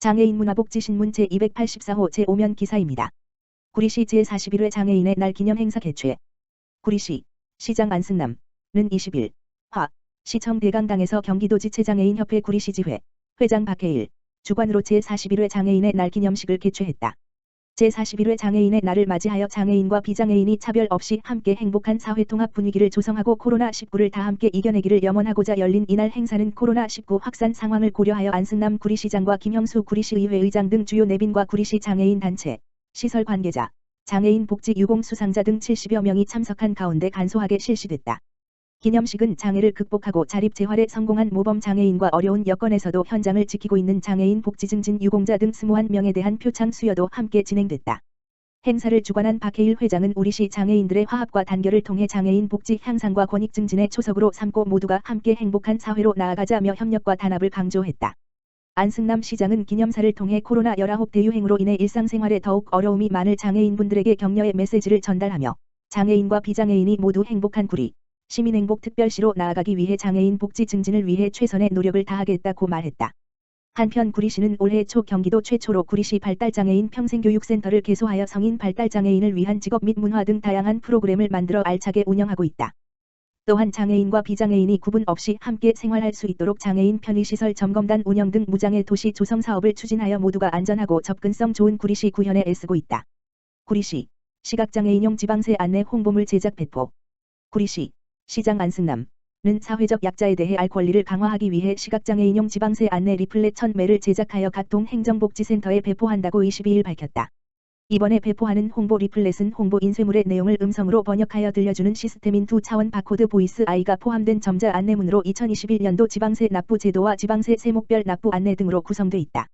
장애인 문화복지신문 제284호 제5면 기사입니다. 구리시 제41회 장애인의 날 기념 행사 개최. 구리시 시장 안승남은 20일 화 시청 대강당에서 경기도 지체장애인협회 구리시지회 회장 박해일 주관으로 제41회 장애인의 날 기념식을 개최했다. 제41회 장애인의 날을 맞이하여 장애인과 비장애인이 차별 없이 함께 행복한 사회 통합 분위기를 조성하고 코로나19를 다 함께 이겨내기를 염원하고자 열린 이날 행사는 코로나19 확산 상황을 고려하여 안승남 구리시장과 김형수 구리시의회 의장 등 주요 내빈과 구리시 장애인 단체, 시설 관계자, 장애인 복지 유공 수상자 등 70여 명이 참석한 가운데 간소하게 실시됐다. 기념식은 장애를 극복하고 자립 재활에 성공한 모범 장애인과 어려운 여건에서도 현장을 지키고 있는 장애인 복지 증진 유공자 등 21명에 대한 표창 수여도 함께 진행됐다. 행사를 주관한 박해일 회장은 우리시 장애인들의 화합과 단결을 통해 장애인 복지 향상과 권익 증진의 초석으로 삼고 모두가 함께 행복한 사회로 나아가자며 협력과 단합을 강조했다. 안승남 시장은 기념사를 통해 코로나 19 대유행으로 인해 일상생활에 더욱 어려움이 많을 장애인분들에게 격려의 메시지를 전달하며 장애인과 비장애인이 모두 행복한 구리, 시민행복특별시로 나아가기 위해 장애인 복지 증진을 위해 최선의 노력을 다하겠다고 말했다. 한편 구리시는 올해 초 경기도 최초로 구리시 발달장애인 평생교육센터를 개소하여 성인 발달장애인을 위한 직업 및 문화 등 다양한 프로그램을 만들어 알차게 운영하고 있다. 또한 장애인과 비장애인이 구분 없이 함께 생활할 수 있도록 장애인 편의시설 점검단 운영 등 무장애 도시 조성 사업을 추진하여 모두가 안전하고 접근성 좋은 구리시 구현에 애쓰고 있다. 구리시 시각장애인용 지방세 안내 홍보물 제작 배포 구리시 시장 안승남은 사회적 약자에 대해 알 권리를 강화하기 위해 시각장애인용 지방세 안내 리플렛 1000매를 제작하여 각 동 행정복지센터에 배포한다고 22일 밝혔다. 이번에 배포하는 홍보 리플렛은 홍보 인쇄물의 내용을 음성으로 번역하여 들려주는 시스템인 두 차원 바코드 보이스 아이가 포함된 점자 안내문으로 2021년도 지방세 납부 제도와 지방세 세목별 납부 안내 등으로 구성돼 있다.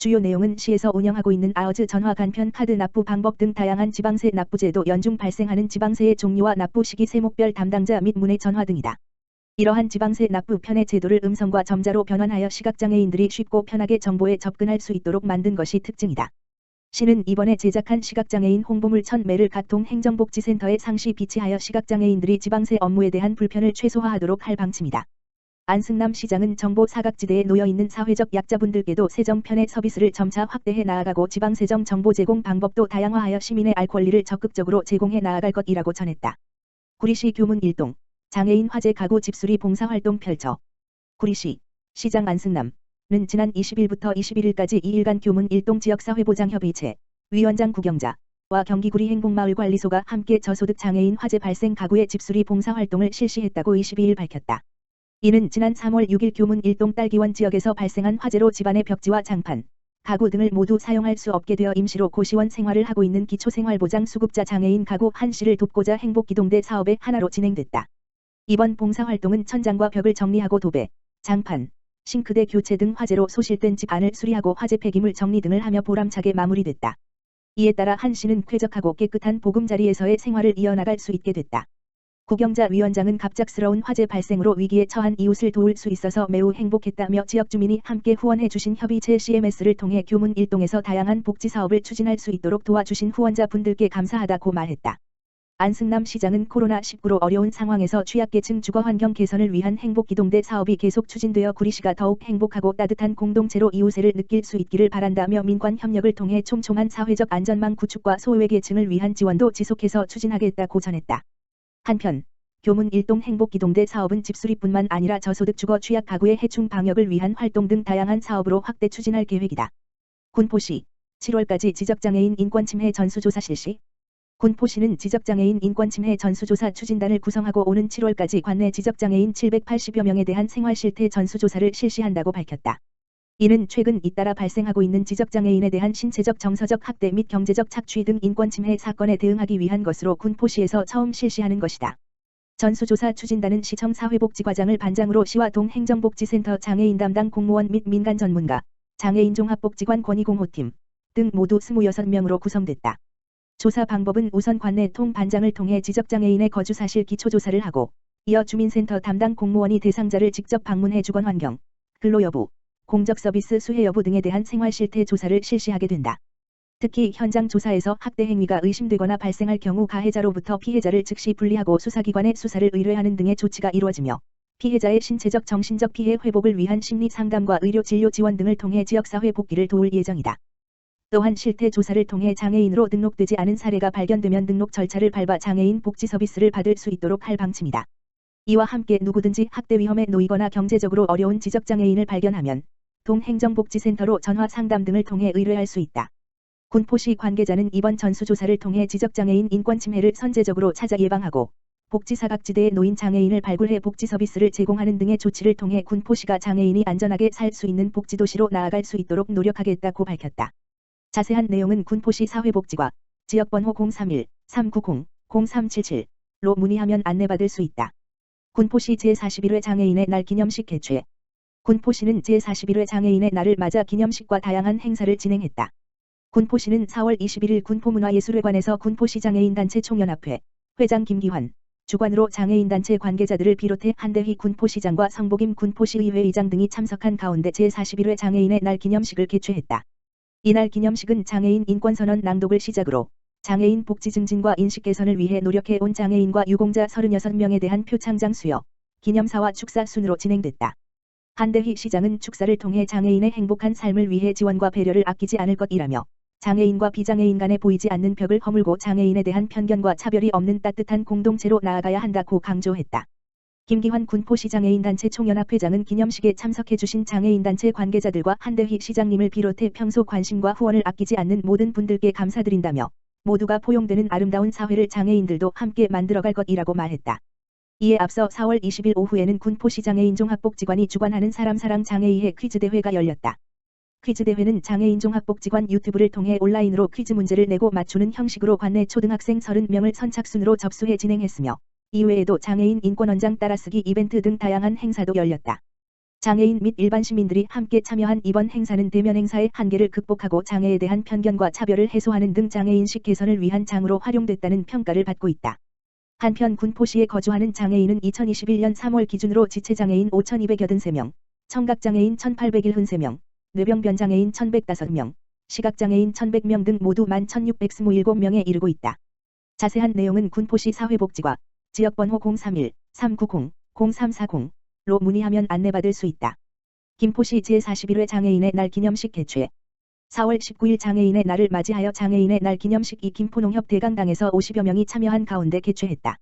주요 내용은 시에서 운영하고 있는 아어즈 전화 간편 카드 납부 방법 등 다양한 지방세 납부제도 연중 발생하는 지방세의 종류와 납부 시기 세목별 담당자 및 문의 전화 등이다. 이러한 지방세 납부 편의 제도를 음성과 점자로 변환하여 시각장애인들이 쉽고 편하게 정보에 접근할 수 있도록 만든 것이 특징이다. 시는 이번에 제작한 시각장애인 홍보물 1000매를 각동 행정복지센터에 상시 비치하여 시각장애인들이 지방세 업무에 대한 불편을 최소화하도록 할 방침이다. 안승남 시장은 정보 사각지대에 놓여 있는 사회적 약자분들께도 세정편의 서비스를 점차 확대해 나아가고 지방세정 정보 제공 방법도 다양화하여 시민의 알 권리를 적극적으로 제공해 나아갈 것이라고 전했다. 구리시 교문 일동 장애인 화재 가구 집수리 봉사활동 펼쳐 구리시 시장 안승남은 지난 20일부터 21일까지 2일간 교문 일동 지역사회보장협의체 위원장 구경자 와 경기구리 행복마을관리소가 함께 저소득 장애인 화재 발생 가구의 집수리 봉사활동을 실시했다고 22일 밝혔다. 이는 지난 3월 6일 교문 일동 딸기원 지역에서 발생한 화재로 집안의 벽지와 장판, 가구 등을 모두 사용할 수 없게 되어 임시로 고시원 생활을 하고 있는 기초생활보장 수급자 장애인 가구 한 씨를 돕고자 행복기동대 사업의 하나로 진행됐다. 이번 봉사활동은 천장과 벽을 정리하고 도배, 장판, 싱크대 교체 등 화재로 소실된 집 안을 수리하고 화재 폐기물 정리 등을 하며 보람차게 마무리됐다. 이에 따라 한 씨는 쾌적하고 깨끗한 보금자리에서의 생활을 이어나갈 수 있게 됐다. 구경자 위원장은 갑작스러운 화재 발생으로 위기에 처한 이웃을 도울 수 있어서 매우 행복했다며 지역 주민이 함께 후원해 주신 협의체 CMS를 통해 교문 일동에서 다양한 복지 사업을 추진할 수 있도록 도와주신 후원자 분들께 감사하다고 말했다. 안승남 시장은 코로나19로 어려운 상황에서 취약계층 주거환경 개선을 위한 행복기동대 사업이 계속 추진되어 구리시가 더욱 행복하고 따뜻한 공동체로 이웃애를 느낄 수 있기를 바란다며 민관 협력을 통해 촘촘한 사회적 안전망 구축과 소외계층을 위한 지원도 지속해서 추진하겠다고 전했다. 한편 교문 일동 행복기동대 사업은 집수리뿐만 아니라 저소득 주거 취약 가구의 해충 방역을 위한 활동 등 다양한 사업으로 확대 추진할 계획이다. 군포시 7월까지 지적장애인 인권침해 전수조사 실시 군포시는 지적장애인 인권침해 전수조사 추진단을 구성하고 오는 7월까지 관내 지적장애인 780여 명에 대한 생활실태 전수조사를 실시한다고 밝혔다. 이는 최근 잇따라 발생하고 있는 지적장애인에 대한 신체적 정서적 학대 및 경제적 착취 등 인권침해 사건에 대응하기 위한 것으로 군포시에서 처음 실시하는 것이다. 전수조사 추진단은 시청 사회복지과장을 반장으로 시와 동행정복지센터 장애인 담당 공무원 및 민간 전문가, 장애인 종합복지관 권익공호팀 등 모두 26명으로 구성됐다. 조사 방법은 우선 관내 통 반장을 통해 지적장애인의 거주 사실 기초조사를 하고 이어 주민센터 담당 공무원이 대상자를 직접 방문해 주건 환경, 근로 여부, 공적 서비스 수혜 여부 등에 대한 생활 실태 조사를 실시하게 된다. 특히 현장 조사에서 학대 행위가 의심되거나 발생할 경우 가해자로부터 피해자를 즉시 분리하고 수사기관에 수사를 의뢰하는 등의 조치가 이루어지며 피해자의 신체적 정신적 피해 회복을 위한 심리 상담과 의료 진료 지원 등을 통해 지역사회 복귀를 도울 예정이다. 또한 실태 조사를 통해 장애인으로 등록되지 않은 사례가 발견되면 등록 절차를 밟아 장애인 복지 서비스를 받을 수 있도록 할 방침이다. 이와 함께 누구든지 학대 위험에 놓이거나 경제적으로 어려운 지적장애인을 발견하면 동행정복지센터로 전화 상담 등을 통해 의뢰할 수 있다. 군포시 관계자는 이번 전수조사를 통해 지적장애인 인권 침해를 선제적으로 찾아 예방하고 복지사각지대에 놓인 장애인을 발굴해 복지 서비스를 제공하는 등의 조치를 통해 군포시가 장애인이 안전하게 살 수 있는 복지도시로 나아갈 수 있도록 노력하겠다고 밝혔다. 자세한 내용은 군포시 사회복지과 지역번호 031-390-0377로 문의하면 안내받을 수 있다. 군포시 제41회 장애인의 날 기념식 개최 군포시는 제41회 장애인의 날을 맞아 기념식과 다양한 행사를 진행했다. 군포시는 4월 21일 군포문화예술회관에서 군포시 장애인단체 총연합회 회장 김기환 주관으로 장애인단체 관계자들을 비롯해 한대희 군포시장과 성복임 군포시의회 의장 등이 참석한 가운데 제41회 장애인의 날 기념식을 개최했다. 이날 기념식은 장애인 인권선언 낭독을 시작으로 장애인 복지 증진과 인식 개선을 위해 노력해 온 장애인과 유공자 36명에 대한 표창장 수여, 기념사와 축사 순으로 진행됐다. 한대희 시장은 축사를 통해 장애인의 행복한 삶을 위해 지원과 배려를 아끼지 않을 것이라며 장애인과 비장애인 간에 보이지 않는 벽을 허물고 장애인에 대한 편견과 차별이 없는 따뜻한 공동체로 나아가야 한다고 강조했다. 김기환 군포시장애인단체 총연합회장은 기념식에 참석해주신 장애인단체 관계자들과 한대희 시장님을 비롯해 평소 관심과 후원을 아끼지 않는 모든 분들께 감사드린다며 모두가 포용되는 아름다운 사회를 장애인들도 함께 만들어갈 것이라고 말했다. 이에 앞서 4월 20일 오후에는 군포시장애인 종합복지관이 주관하는 사람 사랑 장애의회 퀴즈 대회가 열렸다. 퀴즈 대회는 장애인 종합복지관 유튜브를 통해 온라인으로 퀴즈 문제를 내고 맞추는 형식으로 관내 초등학생 30명을 선착순으로 접수해 진행했으며 이외에도 장애인 인권원장 따라쓰기 이벤트 등 다양한 행사도 열렸다. 장애인 및 일반 시민들이 함께 참여한 이번 행사는 대면 행사의 한계를 극복하고 장애에 대한 편견과 차별을 해소하는 등 장애인식 개선을 위한 장으로 활용됐다는 평가를 받고 있다. 한편 군포시에 거주하는 장애인은 2021년 3월 기준으로 지체장애인 5,283명, 청각장애인 1,801흔3명, 뇌병변장애인 1105명, 시각장애인 1100명 등 모두 11,627명에 이르고 있다. 자세한 내용은 군포시 사회복지과 지역번호 031-390-0340로 문의하면 안내받을 수 있다. 김포시 제41회 장애인의 날 기념식 개최 4월 19일 장애인의 날을 맞이하여 장애인의 날 기념식 이 김포농협 대강당에서 50여 명이 참여한 가운데 개최했다.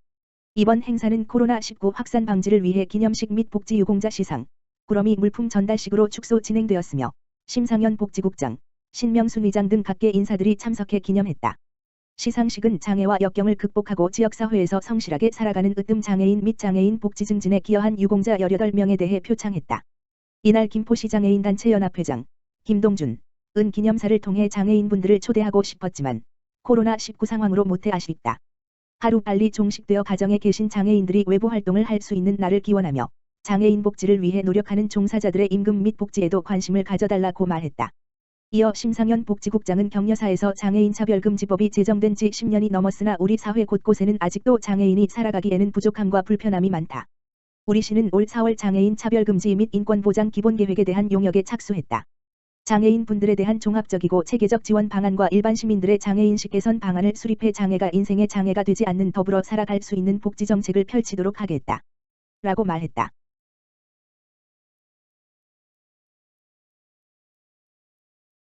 이번 행사는 코로나19 확산 방지를 위해 기념식 및 복지 유공자 시상, 꾸러미 물품 전달식으로 축소 진행되었으며 심상현 복지국장, 신명순 의장 등 각계 인사들이 참석해 기념했다. 시상식은 장애와 역경을 극복하고 지역사회에서 성실하게 살아가는 으뜸 장애인 및 장애인 복지 증진에 기여한 유공자 18명에 대해 표창했다. 이날 김포시 장애인 단체 연합회장 김동준, 은 기념사를 통해 장애인분들을 초대하고 싶었지만 코로나19 상황으로 못해 아쉽다. 하루빨리 종식되어 가정에 계신 장애인들이 외부 활동을 할 수 있는 날을 기원하며 장애인 복지를 위해 노력하는 종사자들의 임금 및 복지에도 관심을 가져달라고 말했다. 이어 심상현 복지국장은 격려사에서 장애인 차별금지법이 제정된 지 10년이 넘었으나 우리 사회 곳곳에는 아직도 장애인이 살아가기에는 부족함과 불편함이 많다. 우리 시는 올 4월 장애인 차별금지 및 인권보장 기본계획에 대한 용역에 착수했다. 장애인 분들에 대한 종합적이고 체계적 지원 방안과 일반 시민들의 장애인식 개선 방안을 수립해 장애가 인생의 장애가 되지 않는 더불어 살아갈 수 있는 복지 정책을 펼치도록 하겠다. 라고 말했다.